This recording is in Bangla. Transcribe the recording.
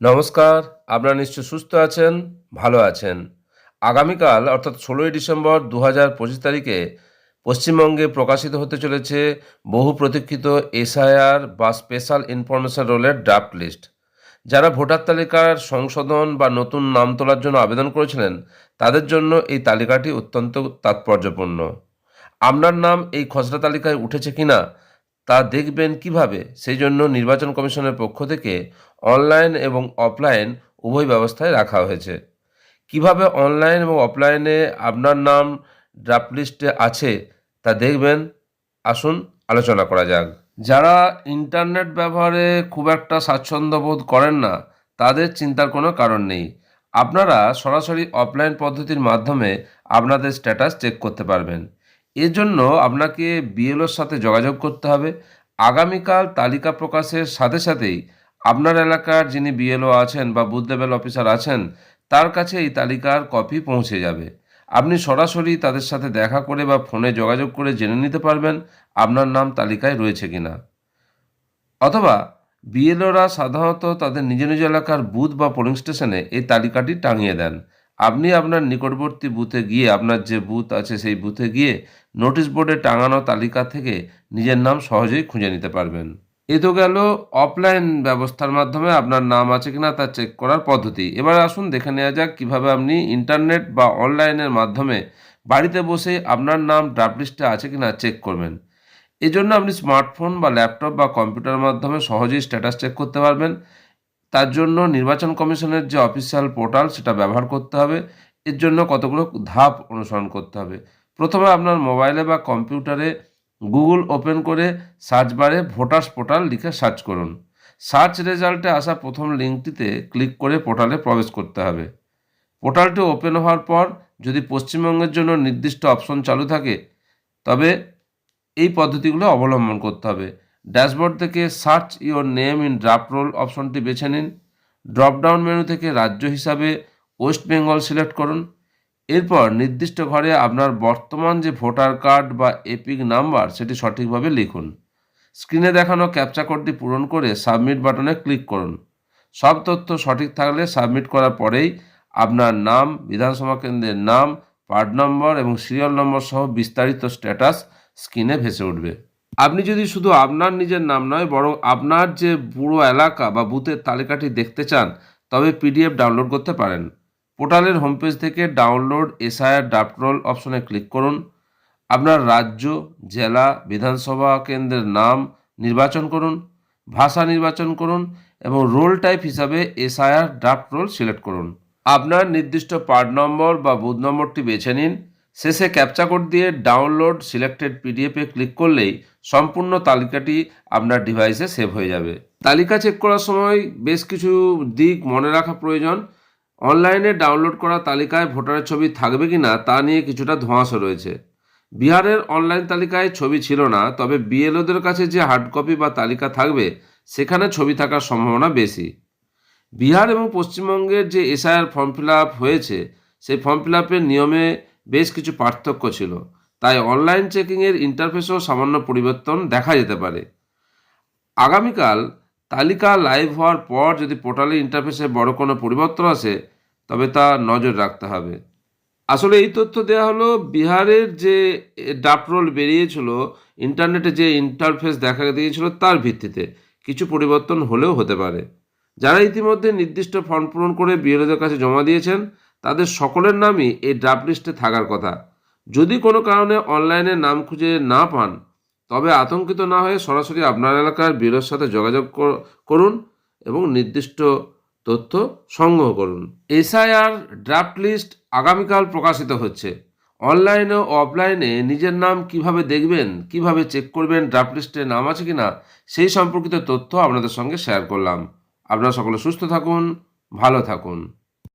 নমস্কার, আপনারা নিশ্চয় সুস্থ আছেন, ভালো আছেন। আগামীকাল, অর্থাৎ ষোলোই ডিসেম্বর দু হাজার পঁচিশ তারিখে, পশ্চিমবঙ্গে প্রকাশিত হতে চলেছে বহু প্রতীক্ষিত এসআইআর বা স্পেশাল ইনফরমেশন রোলের ড্রাফট লিস্ট। যারা ভোটার তালিকার সংশোধন বা নতুন নাম তোলার জন্য আবেদন করেছিলেন, তাদের জন্য এই তালিকাটি অত্যন্ত তাৎপর্যপূর্ণ। আপনার নাম এই খসড়া তালিকায় উঠেছে কিনা তা দেখবেন কীভাবে? সেই জন্য নির্বাচন কমিশনের পক্ষ থেকে অনলাইন এবং অফলাইন উভয় ব্যবস্থায় রাখা হয়েছে। কীভাবে অনলাইন এবং অফলাইনে আপনার নাম ড্রাফট লিস্টে আছে তা দেখবেন। আসুন আলোচনা করা যাক। যারা ইন্টারনেট ব্যবহারে খুব একটা স্বাচ্ছন্দ্য বোধ করেন না, তাদের চিন্তার কোনো কারণ নেই। আপনারা সরাসরি অফলাইন পদ্ধতির মাধ্যমে আপনাদের স্ট্যাটাস চেক করতে পারবেন। এর জন্য আপনাকে বিএলওর সাথে যোগাযোগ করতে হবে। আগামীকাল তালিকা প্রকাশের সাথে সাথেই আপনার এলাকার যিনি বিএলও আছেন বা বুথ লেভেল অফিসার আছেন, তার কাছে এই তালিকার কপি পৌঁছে যাবে। আপনি সরাসরি তাদের সাথে দেখা করে বা ফোনে যোগাযোগ করে জেনে নিতে পারবেন আপনার নাম তালিকায় রয়েছে কিনা। অথবা বিএলওরা সাধারণত তাদের নিজ নিজ এলাকার বুথ বা পোলিং স্টেশনে এই তালিকাটি টাঙিয়ে দেন। আপনি আপনার নিকটবর্তী বুথে গিয়ে, আপনার যে বুথ আছে সেই বুথে গিয়ে নোটিশ বোর্ডে টাঙানো তালিকা থেকে নিজের নাম সহজেই খুঁজে নিতে পারবেন। এ তো গেল অফলাইন ব্যবস্থার মাধ্যমে আপনার নাম আছে কিনা তা চেক করার পদ্ধতি। এবার আসুন দেখে নেওয়া যাক কীভাবে আপনি ইন্টারনেট বা অনলাইনের মাধ্যমে বাড়িতে বসে আপনার নাম ড্রাফট লিস্টে আছে কিনা চেক করবেন। এজন্য আপনি স্মার্টফোন বা ল্যাপটপ বা কম্পিউটারের মাধ্যমে সহজেই স্ট্যাটাস চেক করতে পারবেন। তার জন্য নির্বাচন কমিশনের যে অফিসিয়াল পোর্টাল, সেটা ব্যবহার করতে হবে। এর জন্য কতগুলো ধাপ অনুসরণ করতে হবে। প্রথমে আপনার মোবাইলে বা কম্পিউটারে গুগল ওপেন করে সার্চ বারে ভোটার্স পোর্টাল লিখে সার্চ করুন। সার্চ রেজাল্টে আসা প্রথম লিঙ্কটিতে ক্লিক করে পোর্টালে প্রবেশ করতে হবে। পোর্টালটি ওপেন হওয়ার পর যদি পশ্চিমবঙ্গের জন্য নির্দিষ্ট অপশন চালু থাকে, তবে এই পদ্ধতিগুলো অবলম্বন করতে হবে। ড্যাশবোর্ড থেকে search your name in draft roll অপশনটি বেছে নিন। ড্রপডাউন মেনু থেকে রাজ্য হিসাবে ওয়েস্ট বেঙ্গল সিলেক্ট করুন। এরপর নির্দিষ্ট ঘরে আপনার বর্তমান যে ভোটার কার্ড বা এপিক নাম্বার সেটি সঠিকভাবে লিখুন। স্ক্রিনে দেখানো ক্যাপচা কোডটি পূরণ করে সাবমিট বাটনে ক্লিক করুন। সব তথ্য সঠিক থাকলে সাবমিট করার পরেই আপনার নাম, বিধানসভা কেন্দ্রের নাম, পার্ট নম্বর এবং সিরিয়াল নম্বর সহ বিস্তারিত স্ট্যাটাস স্ক্রিনে ভেসে উঠবে। আপনি যদি শুধু আপনার নিজের নাম নয়, বরং আপনার যে পুরো এলাকা বা বুথের তালিকাটি দেখতে চান, তবে পিডিএফ ডাউনলোড করতে পারেন। পোর্টালের হোম পেজ থেকে ডাউনলোড এসআইআর ড্রাফট রোল অপশনে ক্লিক করুন। আপনার রাজ্য, জেলা, বিধানসভা কেন্দ্রের নাম নির্বাচন করুন, ভাষা নির্বাচন করুন এবং রোল টাইপ হিসাবে এসআইআর ড্রাফট রোল সিলেক্ট করুন। আপনার নির্দিষ্ট পার্ট নম্বর বা বুথ নম্বরটি বেছে নিন শেষে ক্যাপচা কোড দিয়ে ডাউনলোড সিলেক্টেড পিডিএফে ক্লিক করলেই সম্পূর্ণ তালিকাটি আপনার ডিভাইসে সেভ হয়ে যাবে। তালিকা চেক করার সময় বেশ কিছু দিক মনে রাখা প্রয়োজন। অনলাইনে ডাউনলোড করা তালিকায় ভোটারের ছবি থাকবে কি না তা নিয়ে কিছুটা ধোঁয়াশা রয়েছে। বিহারের অনলাইন তালিকায় ছবি ছিল না, তবে বিএলওদের কাছে যে হার্ড কপি বা তালিকা থাকবে, সেখানে ছবি থাকার সম্ভাবনা বেশি। বিহার এবং পশ্চিমবঙ্গের যে এসআইআর ফর্ম ফিল আপ হয়েছে, সেই ফর্ম ফিল আপের নিয়মে বেশ কিছু পার্থক্য ছিল। তাই অনলাইন চেকিংয়ের ইন্টারফেসেও সামান্য পরিবর্তন দেখা যেতে পারে। আগামীকাল তালিকা লাইভ হওয়ার পর যদি পোর্টালে ইন্টারফেসে বড় কোনো পরিবর্তন আসে, তবে তা নজর রাখতে হবে। আসলে এই তথ্য দেওয়া হলো, বিহারের যে ডাফ রোল বেরিয়েছিল ইন্টারনেটে যে ইন্টারফেস দেখা দিয়েছিল তার ভিত্তিতে কিছু পরিবর্তন হলেও হতে পারে। যারা ইতিমধ্যে নির্দিষ্ট ফর্ম পূরণ করে বিএলওদের কাছে জমা দিয়েছেন তাদের সকলের নামই এই ড্রাফট লিস্টে থাকার কথা। যদি কোনো কারণে অনলাইনে নাম খুঁজে না পান, তবে আতঙ্কিত না হয়ে সরাসরি আপনার এলাকার বিএলওর সাথে যোগাযোগ করুন এবং নির্দিষ্ট তথ্য সংগ্রহ করুন। এসআইআর ড্রাফট লিস্ট আগামীকাল প্রকাশিত হচ্ছে। অনলাইনে ও অফলাইনে নিজের নাম কীভাবে দেখবেন, কীভাবে চেক করবেন ড্রাফট লিস্টে নাম আছে কি না সেই সম্পর্কিত তথ্য আপনাদের সঙ্গে শেয়ার করলাম। আপনারা সকলে সুস্থ থাকুন, ভালো থাকুন।